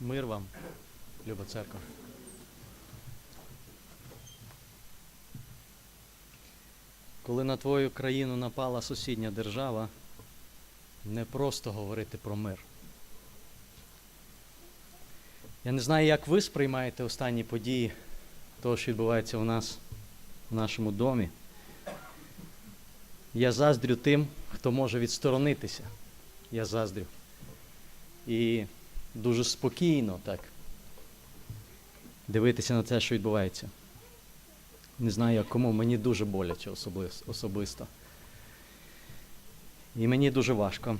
Мир вам, люба церква. Коли на твою країну напала сусідня держава, не просто говорити про мир. Я не знаю, як ви сприймаєте останні події того, що відбувається у нас в нашому домі. Я заздрю тим, хто може відсторонитися. Я заздрю. І дуже спокійно так дивитися на те, що відбувається. Не знаю, кому, мені дуже боляче особисто. І мені дуже важко.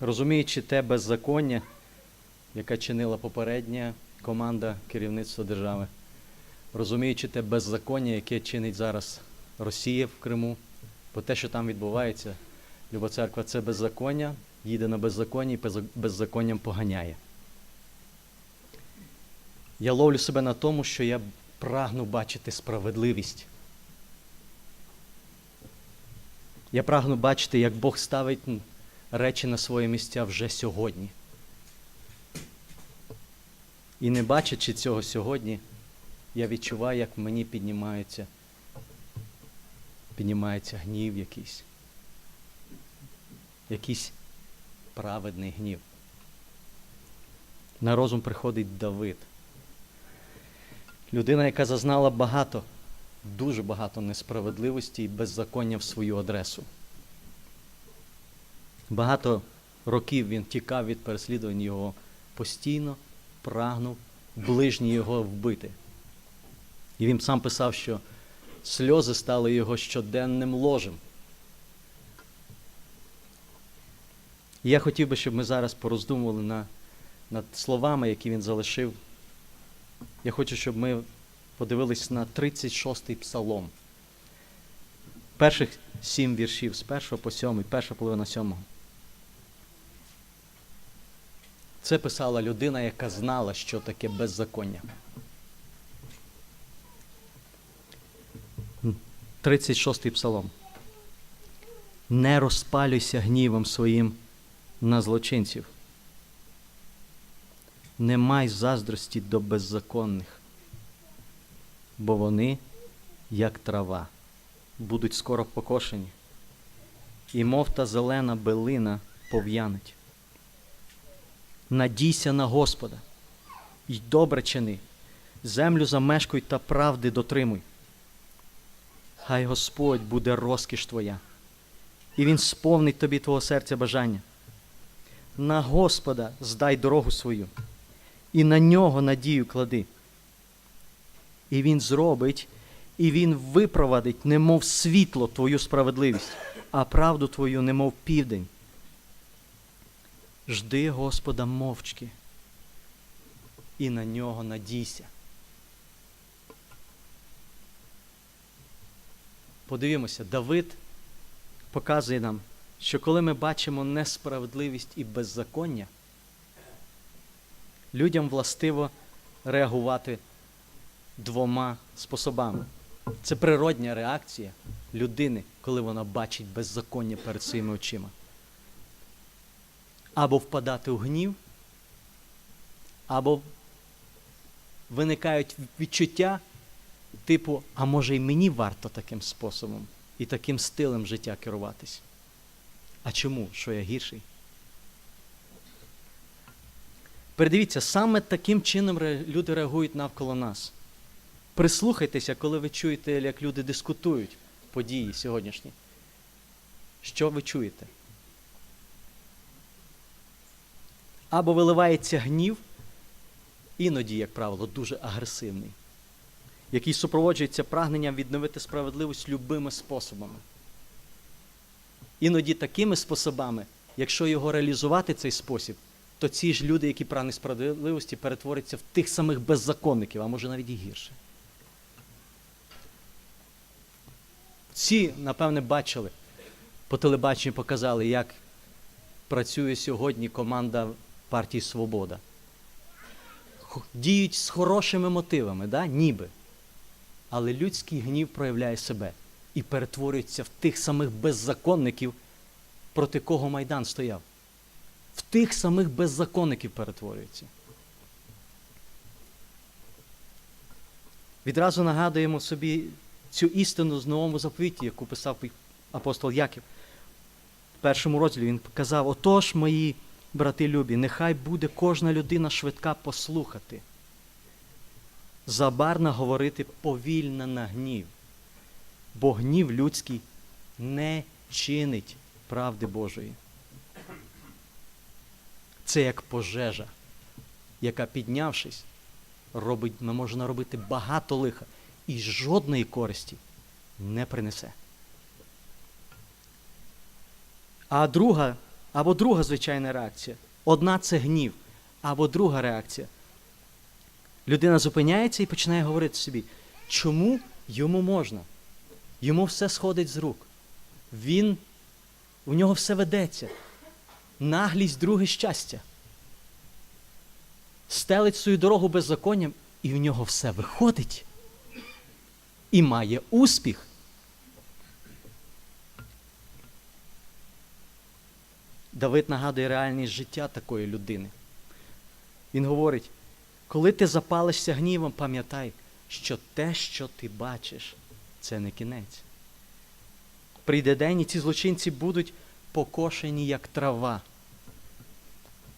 Розуміючи те беззаконня, яке чинила попередня команда керівництва держави, розуміючи те беззаконня, яке чинить зараз Росія в Криму, бо те, що там відбувається, Люба церква, це беззаконня, їде на беззаконні і беззаконням поганяє. Я ловлю себе на тому, що я прагну бачити справедливість. Я прагну бачити, як Бог ставить речі на свої місця вже сьогодні. І не бачачи цього сьогодні, я відчуваю, як мені піднімається, піднімається гнів якийсь. Якийсь праведний гнів. На розум приходить Давид. Людина, яка зазнала багато, дуже багато несправедливості і беззаконня в свою адресу. Багато років він тікав від переслідувань його постійно прагнув ближній його вбити. І він сам писав, що сльози стали його щоденним ложем. І я хотів би, щоб ми зараз пороздумували на, над словами, які він залишив. Я хочу, щоб ми подивились на 36-й псалом. Перших сім віршів з першого по сьомий, перша половина сьомого. Це писала людина, яка знала, що таке беззаконня. 36-й псалом. Не розпалюйся гнівом своїм на злочинців. Не май заздрості до беззаконних, бо вони, як трава, будуть скоро покошені, і мов та зелена билина пов'януть. Надійся на Господа, й добре чини, землю замешкуй та правди дотримуй. Хай Господь буде розкіш твоя, і Він сповнить тобі твого серця бажання. На Господа здай дорогу свою, і на нього надію клади. І Він зробить, і Він випровадить, немов світло твою справедливість, а правду твою, немов південь. Жди Господа мовчки, і на нього надійся. Подивімося, Давид показує нам, що коли ми бачимо несправедливість і беззаконня, людям властиво реагувати двома способами. Це природня реакція людини, коли вона бачить беззаконня перед своїми очима. Або впадати у гнів, або виникають відчуття, типу, а може і мені варто таким способом і таким стилем життя керуватись. А чому? Що я гірший? Передивіться, саме таким чином люди реагують навколо нас. Прислухайтеся, коли ви чуєте, як люди дискутують події сьогоднішні. Що ви чуєте? Або виливається гнів, іноді, як правило, дуже агресивний, який супроводжується прагненням відновити справедливість любими способами. Іноді такими способами, якщо його реалізувати цей спосіб, то ці ж люди, які прагнуть справедливості, перетворяться в тих самих беззаконників, а може навіть і гірше. Всі, напевне, бачили, по телебаченню показали, як працює сьогодні команда партії Свобода. Діють з хорошими мотивами, да? ніби. Але людський гнів проявляє себе і перетворюється в тих самих беззаконників, проти кого Майдан стояв. в тих самих беззаконників перетворюються. Відразу нагадуємо собі цю істину з новому заповіті, яку писав апостол Яків. В першому розділі він казав: Отож, мої брати любі, нехай буде кожна людина швидка послухати, забарна говорити повільно на гнів, бо гнів людський не чинить правди Божої. Це як пожежа, яка, піднявшись, робить, може наробити багато лиха і жодної користі не принесе. А друга, або друга звичайна реакція. Одна це гнів, або друга реакція. Людина зупиняється і починає говорити собі, чому йому можна? Йому все сходить з рук. Він, у нього все ведеться. Наглість друге щастя. Стелить свою дорогу беззаконням, і в нього все виходить. І має успіх. Давид нагадує реальність життя такої людини. Він говорить: коли ти запалишся гнівом, пам'ятай, що те, що ти бачиш, це не кінець. Прийде день, і ці злочинці будуть покошені, як трава.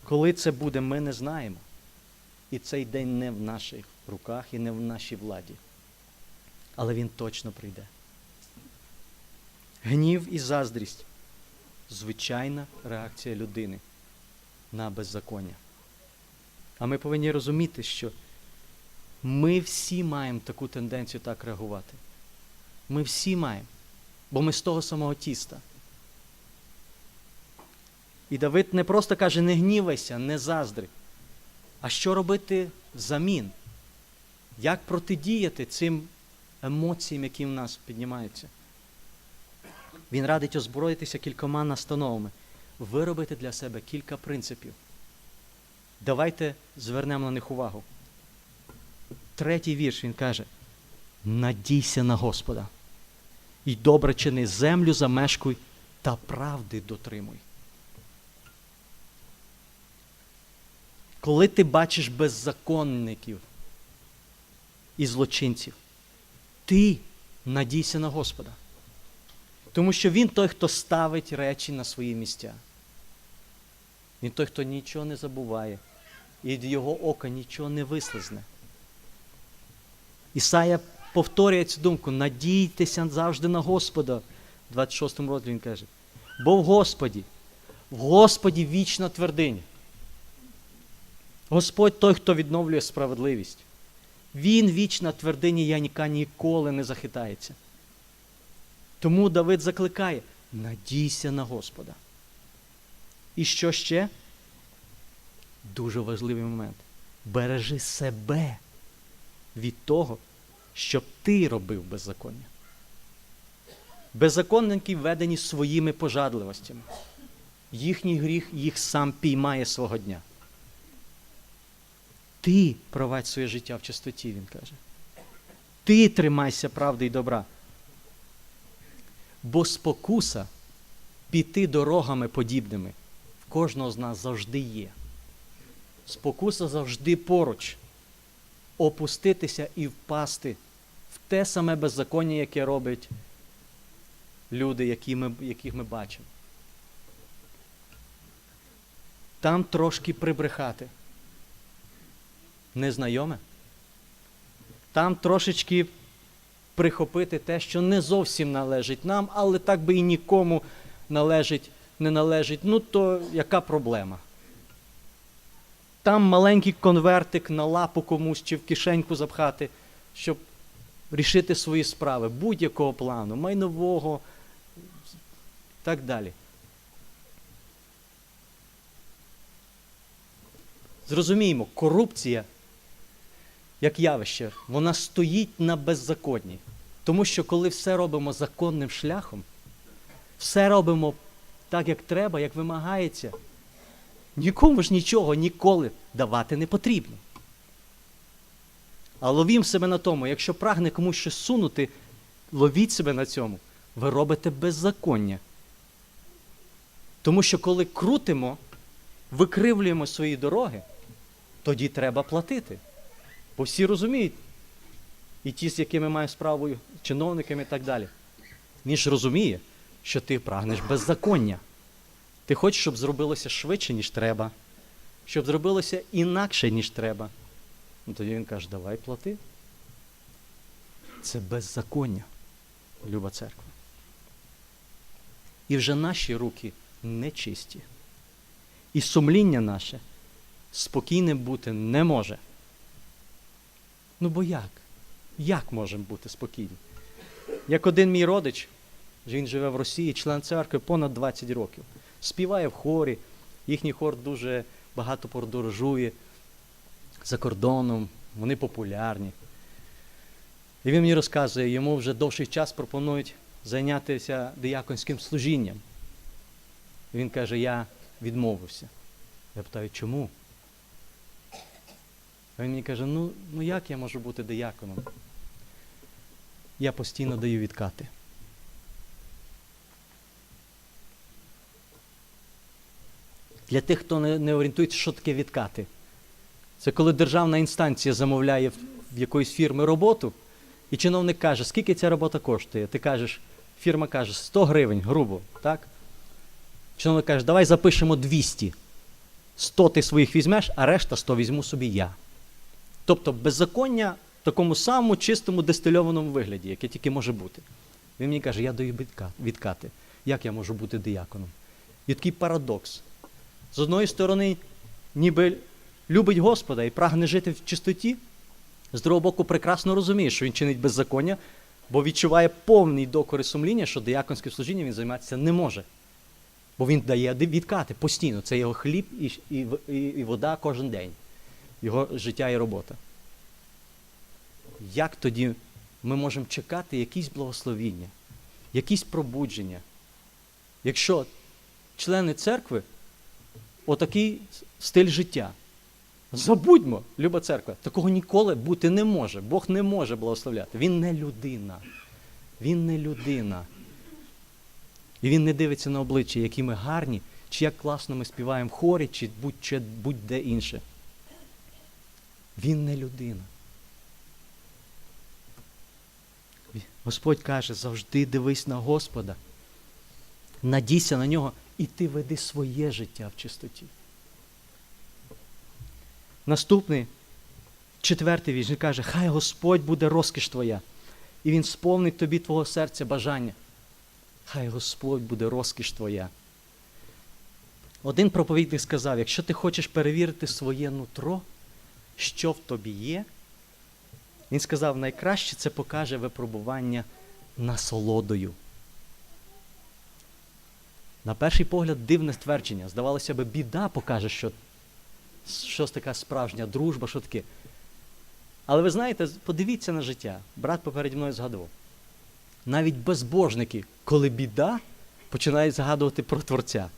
Коли це буде, ми не знаємо. І цей день не в наших руках і не в нашій владі. Але він точно прийде. Гнів і заздрість звичайна реакція людини на беззаконня. А ми повинні розуміти, що ми всі маємо таку тенденцію так реагувати. Ми всі маємо, бо ми з того самого тіста. І Давид не просто каже, не гнівайся, не заздри. А що робити взамін? Як протидіяти цим емоціям, які в нас піднімаються? Він радить озброїтися кількома настановами, виробити для себе кілька принципів. Давайте звернемо на них увагу. Третій вірш він каже: Надійся на Господа. І добре чини землю замешкуй та правди дотримуй. Коли ти бачиш беззаконників і злочинців, ти надійся на Господа. Тому що Він той, хто ставить речі на свої місця. Він той, хто нічого не забуває, і від його ока нічого не вислизне. Ісая повторює цю думку: надійтеся завжди на Господа. В 26 розділі він каже, бо в Господі, в Господі вічна твердиня. Господь той, хто відновлює справедливість. Він вічна твердиня, яка ніколи не захитається. Тому Давид закликає: надійся на Господа. І що ще? Дуже важливий момент. Бережи себе від того, щоб ти робив беззаконня. Беззаконники введені своїми пожадливостями. Їхній гріх їх сам піймає свого дня. Ти провадь своє життя в чистоті, він каже. Ти тримайся правди і добра. Бо спокуса піти дорогами подібними в кожного з нас завжди є. Спокуса завжди поруч. Опуститися і впасти в те саме беззаконня, яке роблять люди, які ми, яких ми бачимо. Там трошки прибрехати. Незнайоме. Там трошечки прихопити те, що не зовсім належить нам, але так би і нікому належить, не належить. Ну, то яка проблема? Там маленький конвертик на лапу комусь чи в кишеньку запхати, щоб рішити свої справи будь-якого плану, майнового і так далі. Зрозуміємо, корупція як явище, вона стоїть на беззаконні. Тому що коли все робимо законним шляхом, все робимо так, як треба, як вимагається, нікому ж нічого ніколи давати не потрібно. А ловім себе на тому, якщо прагне комусь щось сунути, ловіть себе на цьому, ви робите беззаконня. Тому що коли крутимо викривлюємо свої дороги, тоді треба платити. Бо всі розуміють, і ті, з якими маємо справу, чиновниками і так далі. Він ж розуміє, що ти прагнеш беззаконня. Ти хочеш, щоб зробилося швидше, ніж треба, щоб зробилося інакше, ніж треба. Ну, тоді він каже, давай плати. Це беззаконня, люба церква. І вже наші руки нечисті. І сумління наше спокійним бути не може. Ну бо як? Як можемо бути спокійні? Як один мій родич, він живе в Росії, член церкви понад 20 років. Співає в хорі, їхній хор дуже багато подорожує за кордоном, вони популярні. І він мені розказує, йому вже довший час пропонують зайнятися дияконським служінням. І він каже, я відмовився. Я питаю, чому? А він мені каже, ну, ну як я можу бути дияконом? Я постійно даю відкати. Для тих, хто не, не орієнтується, що таке відкати. Це коли державна інстанція замовляє в, в якоїсь фірми роботу, і чиновник каже, скільки ця робота коштує. Ти кажеш, фірма каже, 100 гривень, грубо, так? Чиновник каже, давай запишемо 200. 100 ти своїх візьмеш, а решта 100 візьму собі я. Тобто беззаконня в такому самому чистому дистильованому вигляді, яке тільки може бути. Він мені каже, я даю відкати. Як я можу бути дияконом? І такий парадокс. З одної сторони, ніби любить Господа і прагне жити в чистоті, з другого боку, прекрасно розуміє, що він чинить беззаконня, бо відчуває повний докори сумління, що дияконським служінням він займатися не може. Бо він дає відкати постійно. Це його хліб і, і, і вода кожен день, його життя і робота. Як тоді ми можемо чекати якісь благословіння, якісь пробудження, якщо члени церкви отакий стиль життя? Забудьмо, люба церква, такого ніколи бути не може. Бог не може благословляти. Він не людина. Він не людина. І він не дивиться на обличчя, які ми гарні, чи як класно ми співаємо в хорі, чи будь-де будь інше. Він не людина. Господь каже, завжди дивись на Господа, надійся на нього, і ти веди своє життя в чистоті. Наступний, четвертий вірш, він каже, хай Господь буде розкіш твоя, і Він сповнить тобі твого серця бажання. Хай Господь буде розкіш твоя. Один проповідник сказав: якщо ти хочеш перевірити своє нутро, що в тобі є, він сказав, найкраще це покаже випробування насолодою. На перший погляд, дивне ствердження. Здавалося б, біда покаже, що щось така справжня дружба, що таке. Але ви знаєте, подивіться на життя. Брат попереді мною згадував. Навіть безбожники, коли біда, починають згадувати про Творця.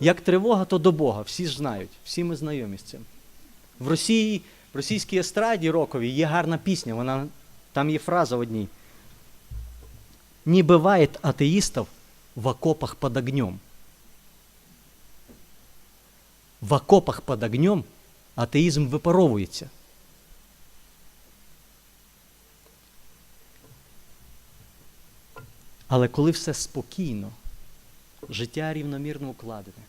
Як тривога, то до Бога. Всі ж знають, всі ми знайомі з цим. В Росії, в російській естраді роковій є гарна пісня, вона, там є фраза одній. Не буває атеїстів в окопах під огнем. В окопах під огнем атеїзм випаровується. Але коли все спокійно, життя рівномірно укладене,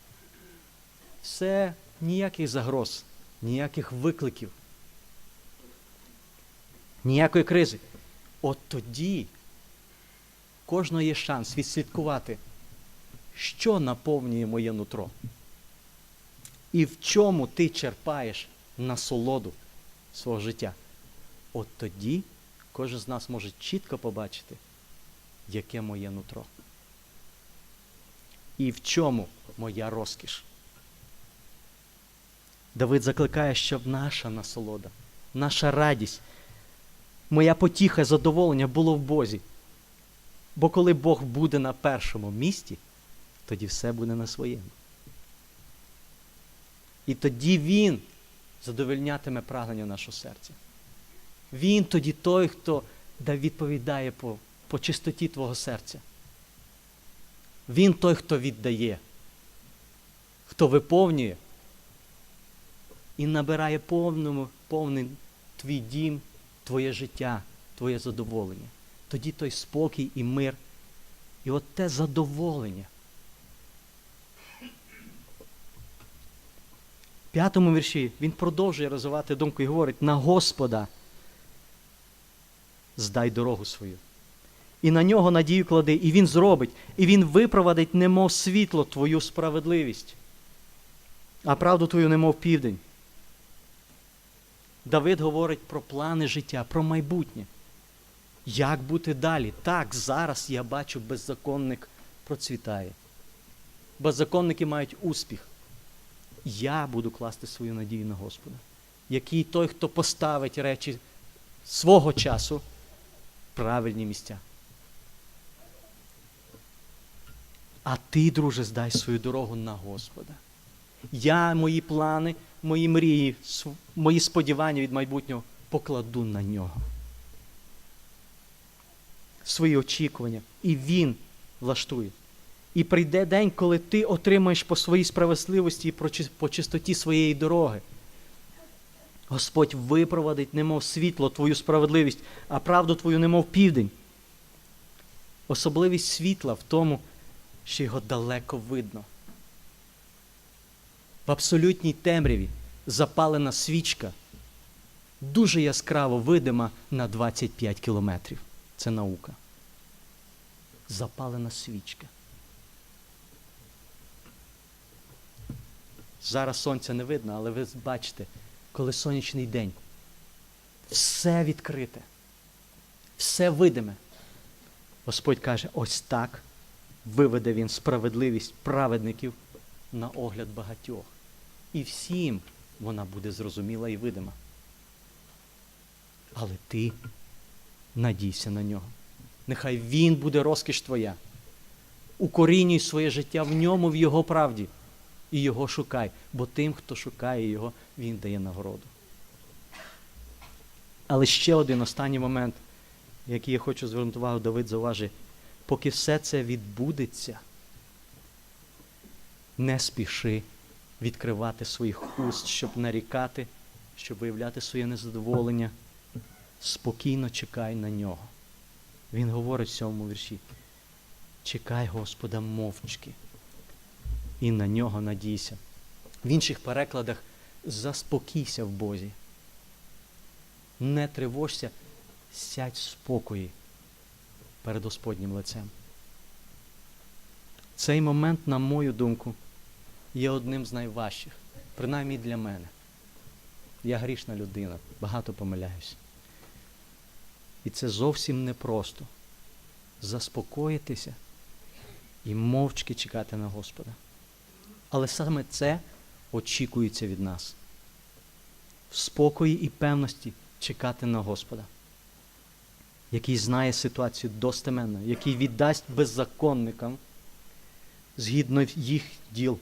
все ніяких загроз, ніяких викликів, ніякої кризи, от тоді кожного є шанс відслідкувати, що наповнює моє нутро. І в чому ти черпаєш насолоду свого життя. От тоді кожен з нас може чітко побачити, яке моє нутро. І в чому моя розкіш. Давид закликає, щоб наша насолода, наша радість, моя потіха, задоволення було в Бозі. Бо коли Бог буде на першому місці, тоді все буде на своєму. І тоді Він задовольнятиме прагнення нашого серця. Він тоді той, хто відповідає по, по чистоті твого серця. Він той, хто віддає. хто виповнює і набирає повному, повний твій дім, твоє життя, твоє задоволення. Тоді той спокій і мир. І от те задоволення. В п'ятому вірші він продовжує розвивати думку і говорить: на Господа здай дорогу свою. І на нього надію клади, і він зробить, і він випровадить, немов світло, твою справедливість, а правду твою, немов південь. Давид говорить про плани життя, про майбутнє. Як бути далі? Так, зараз я бачу, беззаконник процвітає. Беззаконники мають успіх. Я буду класти свою надію на Господа. Який той, хто поставить речі свого часу в правильні місця. А ти, друже, здай свою дорогу на Господа. Я мої плани, мої мрії, мої сподівання від майбутнього покладу на нього. Свої очікування. І Він влаштує. І прийде день, коли ти отримаєш по своїй справедливості і по чистоті своєї дороги. Господь випровадить, немов світло, твою справедливість, а правду твою, немов південь. Особливість світла в тому, що його далеко видно. В абсолютній темряві запалена свічка дуже яскраво видима на 25 кілометрів. Це наука. Запалена свічка. Зараз сонця не видно, але ви бачите, коли сонячний день, все відкрите, все видиме. Господь каже, ось так виведе він справедливість праведників на огляд багатьох. І всім вона буде зрозуміла і видима. Але ти надійся на нього. Нехай він буде розкіш твоя. Укорінюй своє життя в ньому, в його правді. І його шукай, бо тим, хто шукає його, він дає нагороду. Але ще один останній момент, який я хочу звернути увагу, Давид зауважує, поки все це відбудеться, не спіши відкривати своїх уст, щоб нарікати, щоб виявляти своє незадоволення. Спокійно чекай на нього. Він говорить в цьому вірші. Чекай Господа мовчки і на нього надійся. В інших перекладах заспокійся в Бозі. Не тривожся, сядь в спокої перед Господнім лицем. Цей момент, на мою думку, є одним з найважчих, принаймні для мене. Я грішна людина, багато помиляюсь. І це зовсім непросто заспокоїтися і мовчки чекати на Господа. Але саме це очікується від нас. В спокої і певності чекати на Господа, який знає ситуацію достеменно, який віддасть беззаконникам згідно їх діл,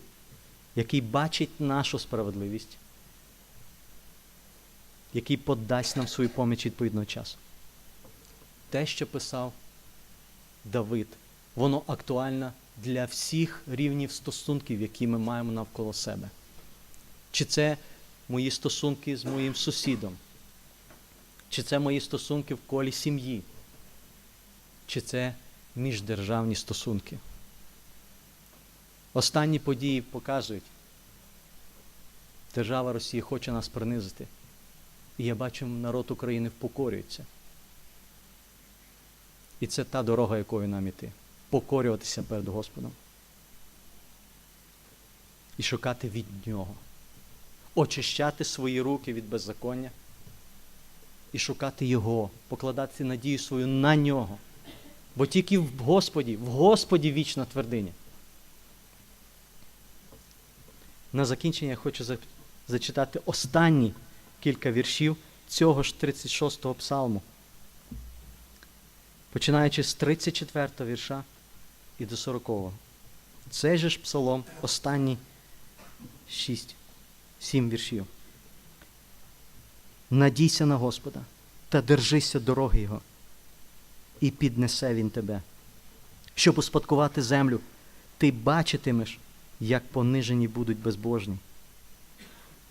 який бачить нашу справедливість, який подасть нам свою поміч відповідного часу. Те, що писав Давид, воно актуально для всіх рівнів стосунків, які ми маємо навколо себе. Чи це мої стосунки з моїм сусідом, чи це мої стосунки в колі сім'ї, чи це міждержавні стосунки. Останні події показують, держава Росії хоче нас принизити. І я бачу, народ України впокорюється. І це та дорога, якою нам іти. Покорюватися перед Господом. І шукати від Нього. Очищати свої руки від беззаконня. І шукати Його, покладати надію свою на нього. Бо тільки в Господі, в Господі вічна твердиня. На закінчення я хочу зачитати останні кілька віршів цього ж 36-го псалму. Починаючи з 34 вірша і до 40. Цей же ж псалом, останні 6, 7 віршів. Надійся на Господа та держися дороги Його, і піднесе Він тебе. Щоб успадкувати землю, ти бачитимеш як понижені будуть безбожні.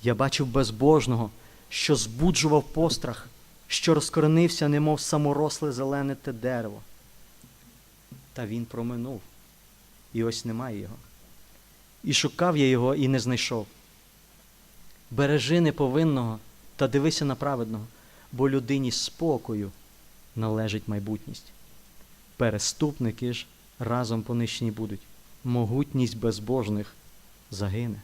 Я бачив безбожного, що збуджував пострах, що розкоренився, немов саморосле зелене те дерево. Та він проминув, і ось немає його. І шукав я його, і не знайшов. Бережи неповинного та дивися на праведного, бо людині спокою належить майбутність. Переступники ж разом понищені будуть, могутність безбожних загине,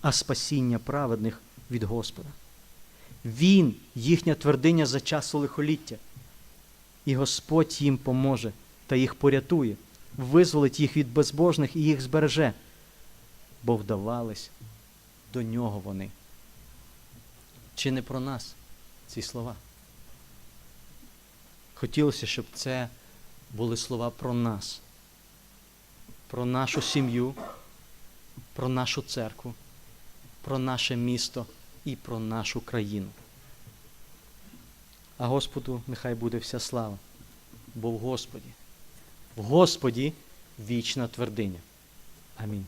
а спасіння праведних від Господа. Він їхня твердиня за часу лихоліття, і Господь їм поможе та їх порятує, визволить їх від безбожних і їх збереже, бо вдавались до нього вони. Чи не про нас ці слова? Хотілося, щоб це були слова про нас, про нашу сім'ю, про нашу церкву, про наше місто і про нашу країну. А Господу нехай буде вся слава, бо в Господі, в Господі вічна твердиня. Амінь.